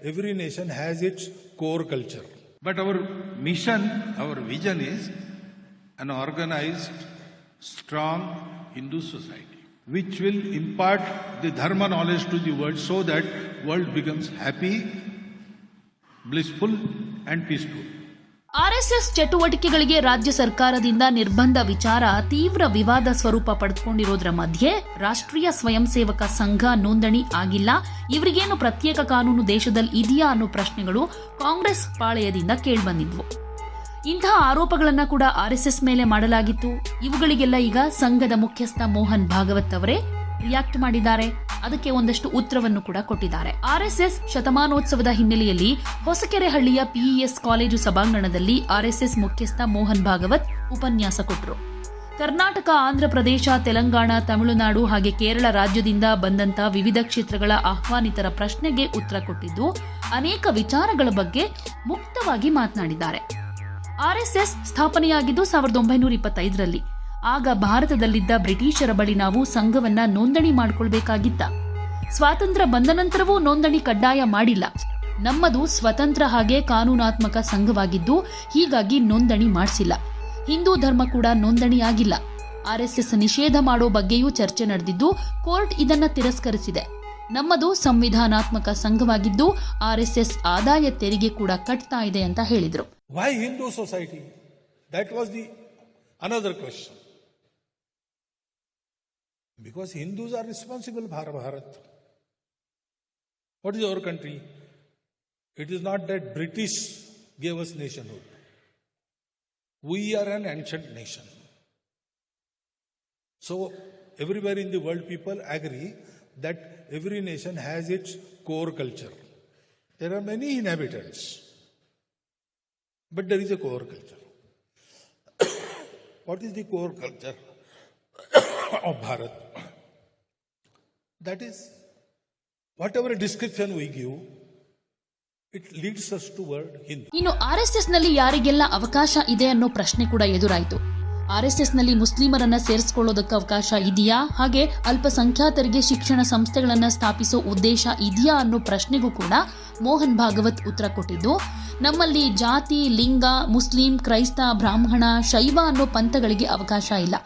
Every nation has its core culture. But our mission, our vision is an organized, strong Hindu society, which will impart the dharma knowledge to the world so that world becomes happy, blissful and peaceful. RSS ಚಟುವಟಿಕೆಗಳಿಗೆ ರಾಜ್ಯ ಸರ್ಕಾರದಿಂದ ನಿರ್ಬಂಧ ವಿಚಾರ ತೀವ್ರ ವಿವಾದ ಸ್ವರೂಪ ಪಡೆದುಕೊಂಡಿರೋದ್ರ ಮಧ್ಯೆ ರಾಷ್ಟ್ರೀಯ ಸ್ವಯಂ ಸೇವಕ ಸಂಘ ನೋಂದಣಿ ಆಗಿಲ್ಲ. ಇವರಿಗೇನು ಪ್ರತ್ಯೇಕ ಕಾನೂನು ದೇಶದಲ್ಲಿ ಇದೆಯಾ ಅನ್ನೋ ಪ್ರಶ್ನೆಗಳು ಕಾಂಗ್ರೆಸ್ ಪಾಳೆಯದಿಂದ ಕೇಳಿಬಂದಿದ್ವು. ಇಂತಹ ಆರೋಪಗಳನ್ನು ಕೂಡ ಆರ್ಎಸ್ಎಸ್ ಮೇಲೆ ಮಾಡಲಾಗಿತ್ತು. ಇವುಗಳಿಗೆಲ್ಲ ಈಗ ಸಂಘದ ಮುಖ್ಯಸ್ಥ ಮೋಹನ್ ಭಾಗವತ್ ಅವರೇ ರಿಯಾಕ್ಟ್ ಮಾಡಿದ್ದಾರೆ. ಅದಕ್ಕೆ ಒಂದಷ್ಟು ಉತ್ತರವನ್ನು ಕೂಡ ಕೊಟ್ಟಿದ್ದಾರೆ. ಆರ್ಎಸ್ಎಸ್ ಶತಮಾನೋತ್ಸವದ ಹಿನ್ನೆಲೆಯಲ್ಲಿ ಹೊಸಕೆರೆಹಳ್ಳಿಯ ಪಿಇಎಸ್ ಕಾಲೇಜು ಸಭಾಂಗಣದಲ್ಲಿ ಆರ್ಎಸ್ಎಸ್ ಮುಖ್ಯಸ್ಥ ಮೋಹನ್ ಭಾಗವತ್ ಉಪನ್ಯಾಸ ಕೊಟ್ಟರು. ಕರ್ನಾಟಕ ಆಂಧ್ರಪ್ರದೇಶ ತೆಲಂಗಾಣ, ತಮಿಳುನಾಡು ಹಾಗೆ ಕೇರಳ ರಾಜ್ಯದಿಂದ ಬಂದಂತ ವಿವಿಧ ಕ್ಷೇತ್ರಗಳ ಆಹ್ವಾನಿತರ ಪ್ರಶ್ನೆಗೆ ಉತ್ತರ ಕೊಟ್ಟಿದ್ದು, ಅನೇಕ ವಿಚಾರಗಳ ಬಗ್ಗೆ ಮುಕ್ತವಾಗಿ ಮಾತನಾಡಿದ್ದಾರೆ. ಆರ್ಎಸ್ಎಸ್ ಸ್ಥಾಪನೆಯಾಗಿದ್ದು ಸಾವಿರದ ಒಂಬೈನೂರ ಇಪ್ಪತ್ತೈದರಲ್ಲಿ. ಆಗ ಭಾರತದಲ್ಲಿದ್ದ ಬ್ರಿಟಿಷರ ಬಳಿ ನಾವು ಸಂಘವನ್ನ ನೋಂದಣಿ ಮಾಡಿಕೊಳ್ಬೇಕಾಗಿತ್ತ. ಸ್ವಾತಂತ್ರ್ಯ ಬಂದ ನಂತರವೂ ನೋಂದಣಿ ಕಡ್ಡಾಯ ಮಾಡಿಲ್ಲ. ನಮ್ಮದು ಸ್ವತಂತ್ರ ಹಾಗೆ ಕಾನೂನಾತ್ಮಕ ಸಂಘವಾಗಿದ್ದು, ಹೀಗಾಗಿ ನೋಂದಣಿ ಮಾಡಿಸಿಲ್ಲ. ಹಿಂದೂ ಧರ್ಮ ಕೂಡ ನೋಂದಣಿ ಆಗಿಲ್ಲ. ಆರ್ಎಸ್ಎಸ್ ನಿಷೇಧ ಮಾಡೋ ಬಗ್ಗೆಯೂ ಚರ್ಚೆ ನಡೆದಿದ್ದು, ಕೋರ್ಟ್ ಇದನ್ನ ತಿರಸ್ಕರಿಸಿದೆ. ನಮ್ಮದು ಸಂವಿಧಾನಾತ್ಮಕ ಸಂಘವಾಗಿದ್ದು ಆರ್ಎಸ್ಎಸ್ ಆದಾಯ ತೆರಿಗೆ ಕೂಡ ಕಟ್ತಾ ಇದೆ ಅಂತ ಹೇಳಿದರು. Why Hindu society that was the another question. Because Hindus are responsible for Bharat. What is our country? It is not that British gave us nationhood. We are an ancient nation. So everywhere in the world people agree that every nation has its core culture. There are many inhabitants. But there is a core culture. what is the core culture of Bharat? That is, whatever description we give, it leads us toward Hindu. ಇನ್ನು ಆರ್ಎಸ್ಎಸ್ನಲ್ಲಿ ಯಾರಿಗೆಲ್ಲ ಅವಕಾಶ ಇದೆ ಅನ್ನೋ ಪ್ರಶ್ನೆ ಕೂಡ ಎದುರಾಯಿತು ಆರ್ಎಸ್ಎಸ್ನಲ್ಲಿ ಮುಸ್ಲಿಮರನ್ನ ಸೇರಿಸಿಕೊಳ್ಳೋದಕ್ಕೆ ಅವಕಾಶ ಇದೆಯಾ ಹಾಗೆ ಅಲ್ಪಸಂಖ್ಯಾತರಿಗೆ ಶಿಕ್ಷಣ ಸಂಸ್ಥೆಗಳನ್ನ ಸ್ಥಾಪಿಸೋ ಉದ್ದೇಶ ಇದೆಯಾ ಅನ್ನೋ ಪ್ರಶ್ನೆಗೂ ಕೂಡ ಮೋಹನ್ ಭಾಗವತ್ ಉತ್ತರ ಕೊಟ್ಟಿದ್ದು ನಮ್ಮಲ್ಲಿ ಜಾತಿ ಲಿಂಗ ಮುಸ್ಲಿಂ ಕ್ರೈಸ್ತ ಬ್ರಾಹ್ಮಣ ಶೈವ ಅನ್ನೋ ಪಂಥಗಳಿಗೆ ಅವಕಾಶ ಇಲ್ಲ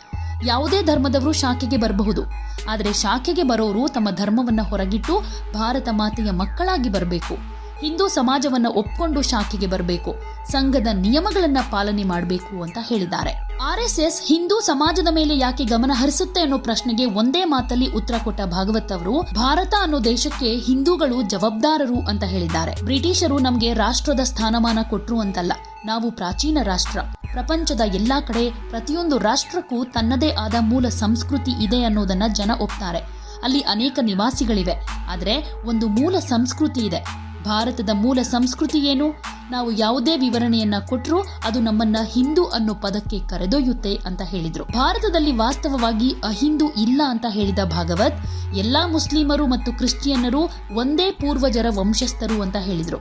ಯಾವುದೇ ಧರ್ಮದವರು ಶಾಖೆಗೆ ಬರಬಹುದು. ಆದರೆ ಶಾಖೆಗೆ ಬರೋರು ತಮ್ಮ ಧರ್ಮವನ್ನು ಹೊರಗಿಟ್ಟು ಭಾರತ ಮಾತೆಯ ಮಕ್ಕಳಾಗಿ ಬರಬೇಕು. ಹಿಂದೂ ಸಮಾಜವನ್ನ ಒಪ್ಕೊಂಡು ಶಾಖೆಗೆ ಬರಬೇಕು. ಸಂಘದ ನಿಯಮಗಳನ್ನ ಪಾಲನೆ ಮಾಡಬೇಕು ಅಂತ ಹೇಳಿದ್ದಾರೆ. ಆರ್ಎಸ್ಎಸ್ ಹಿಂದೂ ಸಮಾಜದ ಮೇಲೆ ಯಾಕೆ ಗಮನ ಹರಿಸುತ್ತೆ ಅನ್ನೋ ಪ್ರಶ್ನೆಗೆ ಒಂದೇ ಮಾತಲ್ಲಿ ಉತ್ತರ ಕೊಟ್ಟ ಭಾಗವತ್ ಅವರು, ಭಾರತ ಅನ್ನೋ ದೇಶಕ್ಕೆ ಹಿಂದೂಗಳು ಜವಾಬ್ದಾರರು ಅಂತ ಹೇಳಿದ್ದಾರೆ. ಬ್ರಿಟಿಷರು ನಮಗೆ ರಾಷ್ಟ್ರದ ಸ್ಥಾನಮಾನ ಕೊಟ್ರು ಅಂತಲ್ಲ. ನಾವು ಪ್ರಾಚೀನ ರಾಷ್ಟ್ರ. ಪ್ರಪಂಚದ ಎಲ್ಲಾ ಕಡೆ ಪ್ರತಿಯೊಂದು ರಾಷ್ಟ್ರಕ್ಕೂ ತನ್ನದೇ ಆದ ಮೂಲ ಸಂಸ್ಕೃತಿ ಇದೆ ಅನ್ನೋದನ್ನ ಜನ ಒಪ್ತಾರೆ. ಅಲ್ಲಿ ಅನೇಕ ನಿವಾಸಿಗಳಿವೆ. ಆದರೆ ಒಂದು ಮೂಲ ಸಂಸ್ಕೃತಿ ಇದೆ. ಭಾರತದ ಮೂಲ ಸಂಸ್ಕೃತಿ ಏನು? ನಾವು ಯಾವುದೇ ವಿವರಣೆಯನ್ನ ಕೊಟ್ಟರೂ ಅದು ನಮ್ಮನ್ನ ಹಿಂದೂ ಅನ್ನೋ ಪದಕ್ಕೆ ಕರೆದೊಯ್ಯುತ್ತೆ ಅಂತ ಹೇಳಿದ್ರು. ಭಾರತದಲ್ಲಿ ವಾಸ್ತವವಾಗಿ ಅಹಿಂದೂ ಇಲ್ಲ ಅಂತ ಹೇಳಿದ ಭಾಗವತ್, ಎಲ್ಲಾ ಮುಸ್ಲಿಮರು ಮತ್ತು ಕ್ರಿಶ್ಚಿಯನ್ನರು ಒಂದೇ ಪೂರ್ವಜರ ವಂಶಸ್ಥರು ಅಂತ ಹೇಳಿದ್ರು.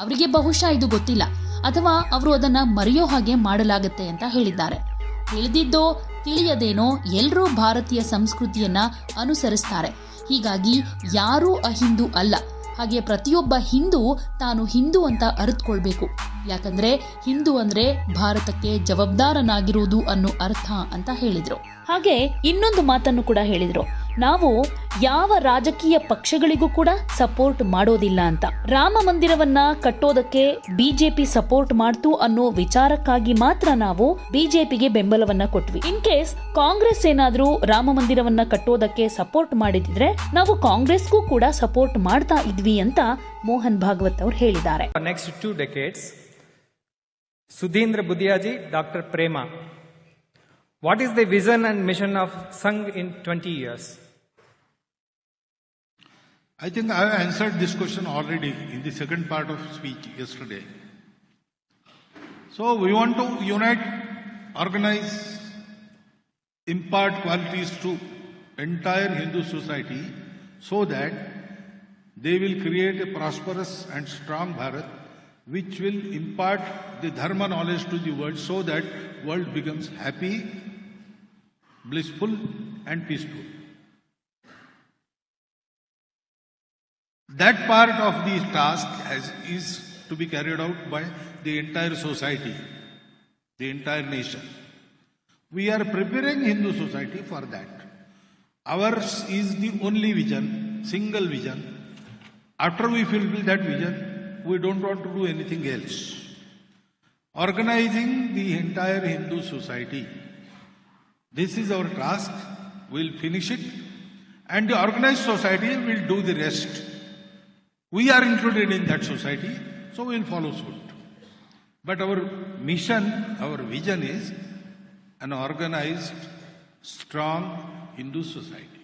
ಅವರಿಗೆ ಬಹುಶಃ ಇದು ಗೊತ್ತಿಲ್ಲ. ಅಥವಾ ಅವರು ಅದನ್ನ ಮರೆಯೋ ಹಾಗೆ ಮಾಡಲಾಗುತ್ತೆ ಅಂತ ಹೇಳಿದ್ದಾರೆ. ತಿಳಿದಿದ್ದೋ, ತಿಳಿಯದೇನೋ ಎಲ್ಲರೂ ಭಾರತೀಯ ಸಂಸ್ಕೃತಿಯನ್ನ ಅನುಸರಿಸ್ತಾರೆ. ಹೀಗಾಗಿ ಯಾರೂ ಅಹಿಂದೂ ಅಲ್ಲ. ಹಾಗೆ ಪ್ರತಿಯೊಬ್ಬ ಹಿಂದೂ ತಾನು ಹಿಂದೂ ಅಂತ ಅರಿತುಕೊಳ್ಬೇಕು. ಯಾಕಂದ್ರೆ ಹಿಂದೂ ಅಂದ್ರೆ ಭಾರತಕ್ಕೆ ಜವಾಬ್ದಾರನಾಗಿರುವುದು ಅನ್ನೋ ಅರ್ಥ ಅಂತ ಹೇಳಿದರು. ಹಾಗೆ ಇನ್ನೊಂದು ಮಾತನ್ನು ಕೂಡ ಹೇಳಿದ್ರು. ನಾವು ಯಾವ ರಾಜಕೀಯ ಪಕ್ಷಗಳಿಗೂ ಕೂಡ ಸಪೋರ್ಟ್ ಮಾಡೋದಿಲ್ಲ ಅಂತ ರಾಮ ಮಂದಿರವನ್ನ ಕಟ್ಟೋದಕ್ಕೆ ಬಿಜೆಪಿ ಸಪೋರ್ಟ್ ಮಾಡ್ತು ಅನ್ನೋ ವಿಚಾರಕ್ಕಾಗಿ ಮಾತ್ರ ನಾವು ಬಿಜೆಪಿಗೆ ಬೆಂಬಲವನ್ನ ಕೊಟ್ವಿ ಇನ್ ಕೇಸ್ ಕಾಂಗ್ರೆಸ್ ಏನಾದ್ರೂ ರಾಮ ಮಂದಿರವನ್ನ ಕಟ್ಟೋದಕ್ಕೆ ಸಪೋರ್ಟ್ ಮಾಡಿದ್ರೆ ನಾವು ಕಾಂಗ್ರೆಸ್ಗೂ ಕೂಡ ಸಪೋರ್ಟ್ ಮಾಡ್ತಾ ಇದ್ವಿ ಅಂತ ಮೋಹನ್ ಭಾಗವತ್ ಅವರು ಹೇಳಿದ್ದಾರೆ next two decades, Sudhindra Budhiaji, Dr. Prema. What is the vision and mission of Sangh in 20 years? I think I answered this question already in the second part of speech yesterday. So we want to unite, organize, impart qualities to entire Hindu society so that they will create a prosperous and strong Bharat which will impart the dharma knowledge to the world so that world becomes happy, blissful and peaceful. That part of the task has, is to be carried out by the entire society, the entire nation. We are preparing Hindu society for that. Ours is the only vision, single vision. After we fulfill that vision, we don't want to do anything else. Organizing the entire Hindu society. This is our task. We'll finish it. And the organized society will do the rest. We are included in that society, so we'll follow suit. But our mission, our vision is an organized, strong Hindu society.